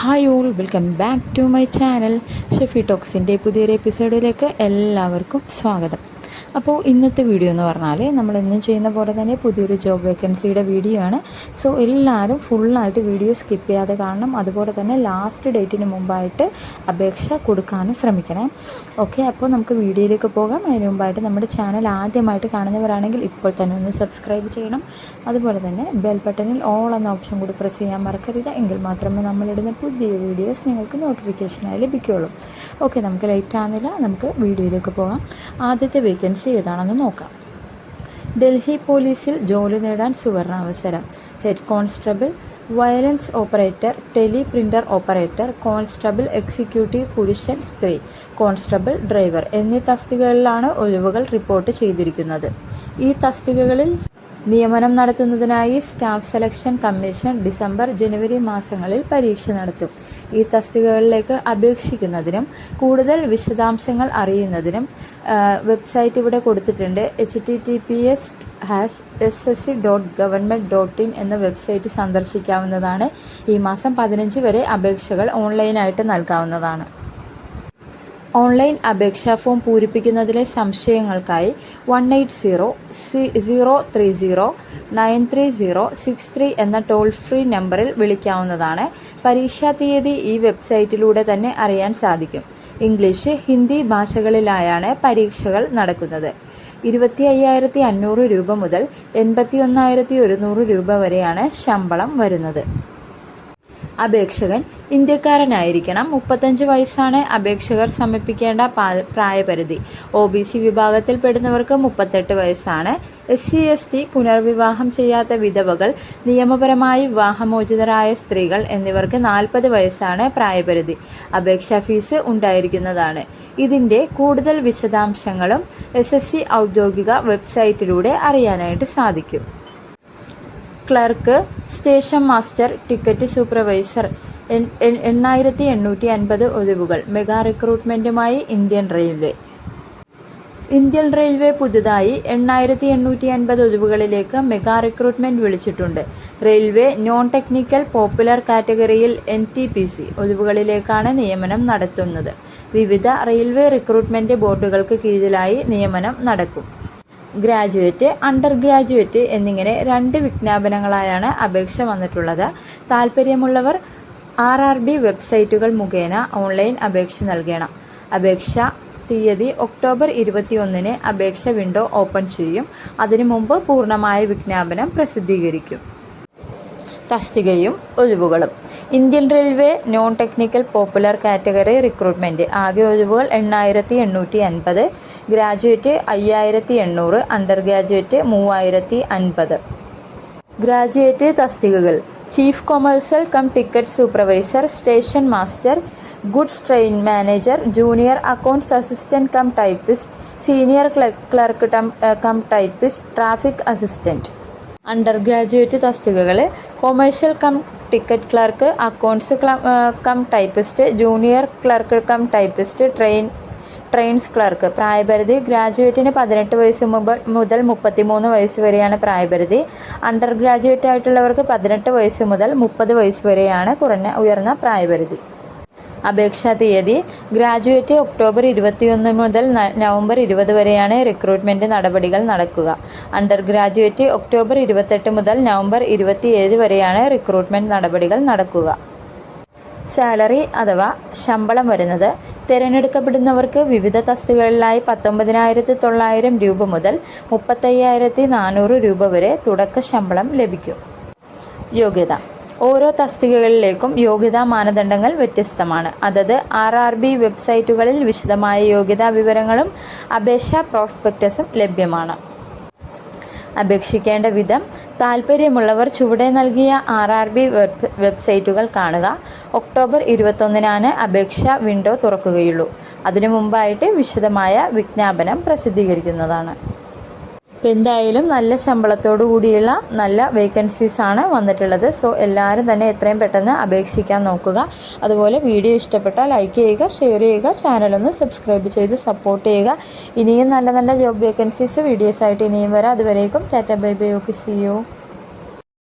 Hi all welcome back to my channel Shefi ടോക്സിന്റെ പുതിയൊരു എപ്പിസോഡിലേക്ക് എല്ലാവർക്കും സ്വാഗതം. അപ്പോൾ ഇന്നത്തെ വീഡിയോ എന്ന് പറഞ്ഞാൽ നമ്മൾ ഇന്ന് ചെയ്യുന്ന പോലെ തന്നെ പുതിയൊരു ജോബ് വേക്കൻസിയുടെ വീഡിയോ ആണ്. സോ എല്ലാവരും ഫുള്ളായിട്ട് വീഡിയോ സ്കിപ്പ് ചെയ്യാതെ കാണണം. അതുപോലെ തന്നെ ലാസ്റ്റ് ഡേറ്റിന് മുമ്പായിട്ട് അപേക്ഷ കൊടുക്കാനും ശ്രമിക്കണം. ഓക്കെ അപ്പോൾ നമുക്ക് വീഡിയോയിലേക്ക് പോകാം. അതിന് മുമ്പായിട്ട് നമ്മുടെ ചാനൽ ആദ്യമായിട്ട് കാണുന്നവരാണെങ്കിൽ ഇപ്പോൾ തന്നെ ഒന്ന് സബ്സ്ക്രൈബ് ചെയ്യണം. അതുപോലെ തന്നെ ബെൽ ബട്ടണിൽ ഓൾ എന്ന ഓപ്ഷൻ കൂടി പ്രസ് ചെയ്യാൻ മറക്കരുത്. എങ്കിൽ മാത്രമേ നമ്മളിടുന്ന പുതിയ വീഡിയോസ് നിങ്ങൾക്ക് നോട്ടിഫിക്കേഷനായി ലഭിക്കുകയുള്ളൂ. ഓക്കെ നമുക്ക് ലേറ്റ് ആകുന്നില്ല നമുക്ക് വീഡിയോയിലേക്ക് പോകാം. ആദ്യത്തെ വേക്കൻസി ഏതാണെന്ന് നോക്കാം. ഡൽഹി പോലീസിൽ ജോലി നേടാൻ സുവർണാവസരം head constable wireless operator teleprinter operator constable executive പുരുഷൻ സ്ത്രീ കോൺസ്റ്റബിൾ ഡ്രൈവർ എന്നീ തസ്തികകളിലാണ് ഒഴിവുകൾ റിപ്പോർട്ട് ചെയ്തിരിക്കുന്നത്. ഈ തസ്തികകളിൽ നിയമനം നടത്തുന്നതിനായി സ്റ്റാഫ് സെലക്ഷൻ കമ്മീഷൻ ഡിസംബർ ജനുവരി മാസങ്ങളിൽ പരീക്ഷ നടത്തും. ഈ തസ്തികകളിലേക്ക് അപേക്ഷിക്കുന്നതിനും കൂടുതൽ വിശദാംശങ്ങൾ അറിയുന്നതിനും വെബ്സൈറ്റ് ഇവിടെ കൊടുത്തിട്ടുണ്ട്. H T T P S hash S S C dot government dot in എന്ന വെബ്സൈറ്റ് സന്ദർശിക്കാവുന്നതാണ്. ഈ മാസം പതിനഞ്ച് വരെ അപേക്ഷകൾ ഓൺലൈനായിട്ട് നൽകാവുന്നതാണ്. ഓൺലൈൻ അപേക്ഷാ ഫോം പൂരിപ്പിക്കുന്നതിലെ സംശയങ്ങൾക്കായി one eight zero zero three zero nine three zero six three എന്ന ടോൾ ഫ്രീ നമ്പറിൽ വിളിക്കാവുന്നതാണ്. പരീക്ഷാ തീയതി ഈ വെബ്സൈറ്റിലൂടെ തന്നെ അറിയാൻ സാധിക്കും. ഇംഗ്ലീഷ് ഹിന്ദി ഭാഷകളിലായാണ് പരീക്ഷകൾ നടക്കുന്നത്. ഇരുപത്തി അയ്യായിരത്തി അഞ്ഞൂറ് രൂപ മുതൽ എൺപത്തി ഒന്നായിരത്തി ഒരുന്നൂറ് രൂപ വരെയാണ് ശമ്പളം വരുന്നത്. അപേക്ഷകൻ ഇന്ത്യക്കാരനായിരിക്കണം. മുപ്പത്തഞ്ച് വയസ്സാണ് അപേക്ഷകർ സമർപ്പിക്കേണ്ട പ്രായപരിധി. ഒ ബി സി വിഭാഗത്തിൽപ്പെടുന്നവർക്ക് മുപ്പത്തെട്ട് വയസ്സാണ്. എസ് സി എസ് ടി പുനർവിവാഹം ചെയ്യാത്ത വിധവകൾ നിയമപരമായി വിവാഹമോചിതരായ സ്ത്രീകൾ എന്നിവർക്ക് നാൽപ്പത് വയസ്സാണ് പ്രായപരിധി. അപേക്ഷാ ഫീസ് ഉണ്ടായിരിക്കുന്നതാണ്. ഇതിന്റെ കൂടുതൽ വിശദാംശങ്ങളും എസ് എസ് സി ഔദ്യോഗിക വെബ്സൈറ്റിലൂടെ അറിയാനായിട്ട് സാധിക്കും. Clerk station master ticket supervisor എണ്ണായിരത്തി എണ്ണൂറ്റി അൻപത് ഒഴിവുകൾ മെഗാ റിക്രൂട്ട്മെന്റുമായി ഇന്ത്യൻ റെയിൽവേ. ഇന്ത്യൻ റെയിൽവേ പുതുതായി എണ്ണായിരത്തി എണ്ണൂറ്റി അൻപത് ഒഴിവുകളിലേക്ക് മെഗാ റിക്രൂട്ട്മെന്റ് വിളിച്ചിട്ടുണ്ട്. റെയിൽവേ നോൺ ടെക്നിക്കൽ പോപ്പുലർ കാറ്റഗറിയിൽ എൻ ടി പി സി ഒഴിവുകളിലേക്കാണ് നിയമനം നടത്തുന്നത്. വിവിധ റെയിൽവേ റിക്രൂട്ട്മെന്റ് ബോർഡുകൾക്ക് കീഴിലായി നിയമനം നടക്കും. ഗ്രാജുവേറ്റ് അണ്ടർ ഗ്രാജുവേറ്റ് എന്നിങ്ങനെ രണ്ട് വിജ്ഞാപനങ്ങളായാണ് അപേക്ഷ വന്നിട്ടുള്ളത്. താല്പര്യമുള്ളവർ ആർ ആർ വെബ്സൈറ്റുകൾ മുഖേന ഓൺലൈൻ അപേക്ഷ നൽകണം. അപേക്ഷ തീയതി ഒക്ടോബർ ഇരുപത്തിയൊന്നിന് അപേക്ഷ വിൻഡോ ഓപ്പൺ ചെയ്യും. അതിനു മുമ്പ് പൂർണമായ വിജ്ഞാപനം പ്രസിദ്ധീകരിക്കും. തസ്തികയും ഒഴിവുകളും. Indian railway non technical popular category recruitment ആകെ ഒഴിവുകൾ എണ്ണായിരത്തി എണ്ണൂറ്റി അൻപത് ഗ്രാജുവേറ്റ് അയ്യായിരത്തി എണ്ണൂറ് അണ്ടർ ഗ്രാജുവേറ്റ് മൂവായിരത്തി അൻപത് ഗ്രാജുവേറ്റ് തസ്തികകൾ. Chief commercial cum ticket supervisor station master goods train manager junior accounts assistant cum typist senior clerk cum typist traffic assistant under graduate തസ്തികകൾ commercial cum ticket clerk accounts cum typist junior clerk cum typist train trains clerk പ്രായപരിധി ഗ്രാജുവേറ്റിന് പതിനെട്ട് വയസ്സ് മുതൽ മുപ്പത്തിമൂന്ന് വയസ്സ് വരെയാണ് പ്രായപരിധി. അണ്ടർ ഗ്രാജുവേറ്റ് ആയിട്ടുള്ളവർക്ക് പതിനെട്ട് വയസ്സ് മുതൽ മുപ്പത് വയസ്സ് വരെയാണ് കുറഞ്ഞ ഉയർന്ന പ്രായപരിധി. അപേക്ഷാ തീയതി. ഗ്രാജുവേറ്റ് ഒക്ടോബർ ഇരുപത്തിയൊന്ന് മുതൽ നവംബർ ഇരുപത് വരെയാണ് റിക്രൂട്ട്മെന്റ് നടപടികൾ നടക്കുക. അണ്ടർ ഗ്രാജുവേറ്റ് ഒക്ടോബർ ഇരുപത്തെട്ട് മുതൽ നവംബർ ഇരുപത്തിയേഴ് വരെയാണ് റിക്രൂട്ട്മെന്റ് നടപടികൾ നടക്കുക. സാലറി അഥവാ ശമ്പളം വരുന്നത് തിരഞ്ഞെടുക്കപ്പെടുന്നവർക്ക് വിവിധ തസ്തികകളിലായി പത്തൊമ്പതിനായിരത്തി തൊള്ളായിരം രൂപ മുതൽ മുപ്പത്തയ്യായിരത്തി നാനൂറ് രൂപ വരെ തുടക്ക ശമ്പളം ലഭിക്കും. യോഗ്യത. ഓരോ തസ്തികകളിലേക്കും യോഗ്യതാ മാനദണ്ഡങ്ങൾ വ്യത്യസ്തമാണ്. അതത് ആർ ആർ ബി വെബ്സൈറ്റുകളിൽ വിശദമായ യോഗ്യതാ വിവരങ്ങളും അപേക്ഷാ പ്രോസ്പെക്ടസും ലഭ്യമാണ്. അപേക്ഷിക്കേണ്ട വിധം താൽപ്പര്യമുള്ളവർ ചുവടെ നൽകിയ ആർ ആർ ബി വെബ്സൈറ്റുകൾ കാണുക. ഒക്ടോബർ ഇരുപത്തൊന്നിനാണ് അപേക്ഷ വിൻഡോ തുറക്കുകയുള്ളൂ. അതിനു മുമ്പായിട്ട് വിശദമായ വിജ്ഞാപനം പ്രസിദ്ധീകരിക്കുന്നതാണ്. എന്തായാലും നല്ല ശമ്പളത്തോടു കൂടിയുള്ള നല്ല വേക്കൻസീസ് ആണ് വന്നിട്ടുള്ളത്. സോ എല്ലാവരും തന്നെ എത്രയും പെട്ടെന്ന് അപേക്ഷിക്കാൻ നോക്കുക. അതുപോലെ വീഡിയോ ഇഷ്ടപ്പെട്ടാൽ ലൈക്ക് ചെയ്യുക ഷെയർ ചെയ്യുക ചാനലൊന്ന് സബ്സ്ക്രൈബ് ചെയ്ത് സപ്പോർട്ട് ചെയ്യുക. ഇനിയും നല്ല നല്ല ജോബ് വേക്കൻസീസ് വീഡിയോസായിട്ട് ഇനിയും വരാം. അതുവരേക്കും tata bye bye okay see you